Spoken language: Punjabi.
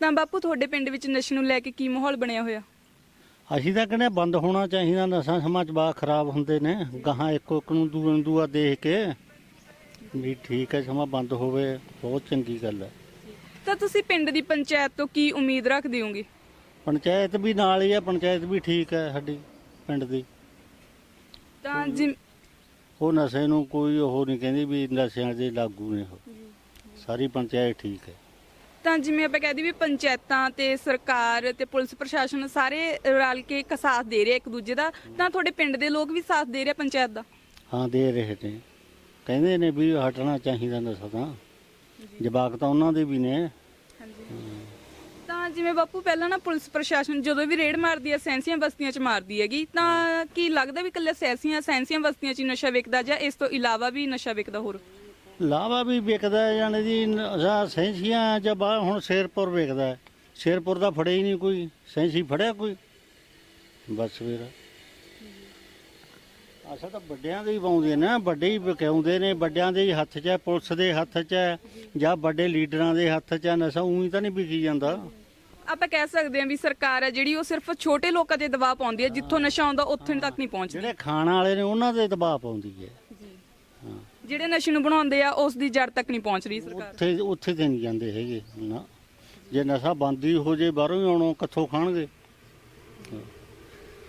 ਤਾਂ ਬਾਪੂ ਤੁਹਾਡੇ ਪਿੰਡ ਵਿੱਚ ਨਸ਼ੇ ਨੂੰ ਲੈ ਕੇ ਕੀ ਮਾਹੌਲ ਬਣਿਆ ਹੋਇਆ? ਅਸੀਂ ਤਾਂ ਕਹਿੰਦੇ ਬੰਦ ਹੋਣਾ ਚਾਹੀਦਾ ਨਸ਼ਾ ਸਮਾਜ ਬਾ ਖਰਾਬ ਹੁੰਦੇ ਨੇ। ਗਾਹਾਂ ਇੱਕੋ ਇੱਕ ਨੂੰ ਦੂਏ ਨੂੰ ਦੂਆ ਦੇਖ ਕੇ ਵੀ ਠੀਕ ਹੈ ਸਮਾਂ ਬੰਦ ਹੋਵੇ ਬਹੁਤ ਚੰਗੀ ਗੱਲ ਹੈ। ਤਾਂ ਤੁਸੀਂ ਪਿੰਡ ਦੀ ਪੰਚਾਇਤ ਤੋਂ ਕੀ ਉਮੀਦ ਰੱਖਦੇ ਹੋਗੇ ਪੰਚਾਇਤ ਵੀ ਨਾਲ ਹੀ ਹੈ ਪੰਚਾਇਤ ਵੀ ਠੀਕ ਹੈ ਸਾਡੀ ਪਿੰਡ ਦੀ। ਤਾਂ ਜਿ ਉਹ ਨਸ਼ੇ ਨੂੰ ਕੋਈ ਉਹ ਨਹੀਂ ਕਹਿੰਦੀ ਵੀ ਨਸ਼ਿਆਂ ਦੇ ਲਾਗੂ ਨੇ ਉਹ। ਸਾਰੀ ਪੰਚਾਇਤ ਠੀਕ ਹੈ। ਤਾਂ ਜਿਵੇਂ ਆਪਾਂ ਕਹਦੇ ਵੀ ਪੰਚਾਇਤਾਂ ਤੇ ਸਰਕਾਰ ਤੇ ਪੁਲਿਸ ਪ੍ਰਸ਼ਾਸਨ ਸਾਰੇ ਰਲ ਕੇ ਇੱਕ ਸਾਥ ਦੇ ਰਹੇ ਇੱਕ ਦੂਜੇ ਦਾ ਤਾਂ ਤੁਹਾਡੇ ਪਿੰਡ ਦੇ ਲੋਕ ਵੀ ਸਾਥ ਦੇ ਰਹੇ ਪੰਚਾਇਤ ਦਾ? ਹਾਂ ਦੇ ਰਹੇ ਨੇ ਕਹਿੰਦੇ ਨੇ ਵੀ ਹਟਣਾ ਚਾਹੀਦਾ ਨਸ਼ਾ ਤਾਂ ਜਵਾਕ ਤਾਂ ਉਹਨਾਂ ਦੇ ਵੀ ਨੇ। ਤਾਂ ਜਿਵੇਂ ਬਾਪੂ ਪਹਿਲਾਂ ਨਾ ਪੁਲਿਸ ਪ੍ਰਸ਼ਾਸਨ ਜਦੋਂ ਵੀ ਰੇਡ ਮਾਰਦੀ ਹੈ ਸੈਂਸੀਆਂ ਬਸਤੀਆਂ 'ਚ ਮਾਰਦੀ ਹੈਗੀ ਤਾਂ ਕੀ ਲੱਗਦਾ ਵੀ ਕੱਲੇ ਸੈਂਸੀਆਂ ਸੈਂਸੀਆਂ ਬਸਤੀਆਂ 'ਚ ਹੀ ਨਸ਼ਾ ਵਿਕਦਾ ਜਾਂ ਇਸ ਤੋਂ ਇਲਾਵਾ ਵੀ ਨਸ਼ਾ ਵਿਕਦਾ ਹੋਰ? ਲਾਵਾ ਵੀ ਵਿਕਦਾ ਹੈ ਜਾਣੀ ਜੀ ਨਸ਼ਾ ਸੈਂਸੀਆਂ ਜਾਂ ਬਾਹਰ ਹੁਣ ਸ਼ੇਰਪੁਰ ਵਿਕਦਾ। ਸ਼ੇਰਪੁਰ ਦਾ ਫੜਿਆ ਹੀ ਨਹੀਂ ਕੋਈ ਸੈਂਸੀ ਫੜਿਆ ਕੋਈ? ਬਸ ਫਿਰ ਅਸਾਂ ਤਾਂ ਵੱਡਿਆਂ ਦੇ ਹੀ ਪਾਉਂਦੇ ਨੇ ਵੱਡੇ ਹੀ ਵਿਕਾਉਂਦੇ ਨੇ ਵੱਡਿਆਂ ਦੇ ਹੀ ਹੱਥ 'ਚ ਹੈ ਪੁਲਿਸ ਦੇ ਹੱਥ 'ਚ ਹੈ ਜਾਂ ਵੱਡੇ ਲੀਡਰਾਂ ਦੇ ਹੱਥ 'ਚ ਹੈ ਨਸ਼ਾ ਉਹੀ ਤਾਂ ਨਹੀਂ ਵਿਕੀ ਜਾਂਦਾ। ਆਪਾਂ ਕਹਿ ਸਕਦੇ ਹਾਂ ਵੀ ਸਰਕਾਰ ਹੈ ਜਿਹੜੀ ਉਹ ਸਿਰਫ ਛੋਟੇ ਲੋਕਾਂ ਤੇ ਦਬਾਅ ਪਾਉਂਦੀ ਹੈ ਜਿੱਥੋਂ ਨਸ਼ਾ ਆਉਂਦਾ ਉੱਥੇ ਤੱਕ ਨਹੀਂ ਪਹੁੰਚਦੀ। ਜਿਹੜੇ ਖਾਣ ਵਾਲੇ ਨੇ ਉਹਨਾਂ ਦੇ ਦਬਾਅ ਪਾਉਂਦੀ ਹਾਂ। ਜਿਹੜੇ ਨਸ਼ੇ ਨੂੰ ਬਣਾਉਂਦੇ ਆ, ਉਸ ਦੀ ਜੜ ਤੱਕ ਨਹੀਂ ਪਹੁੰਚ ਰਹੀ ਸਰਕਾਰ। ਉੱਥੇ ਉੱਥੇ ਤੇ ਨਹੀਂ ਜਾਂਦੇ ਹੈਗੇ ਨਾ। ਜੇ ਨਸ਼ਾ ਬੰਦ ਹੀ ਹੋ ਜੇ ਬਾਹਰੋਂ ਹੀ ਆਉਣੋਂ, ਕਿੱਥੋਂ ਖਾਣਗੇ?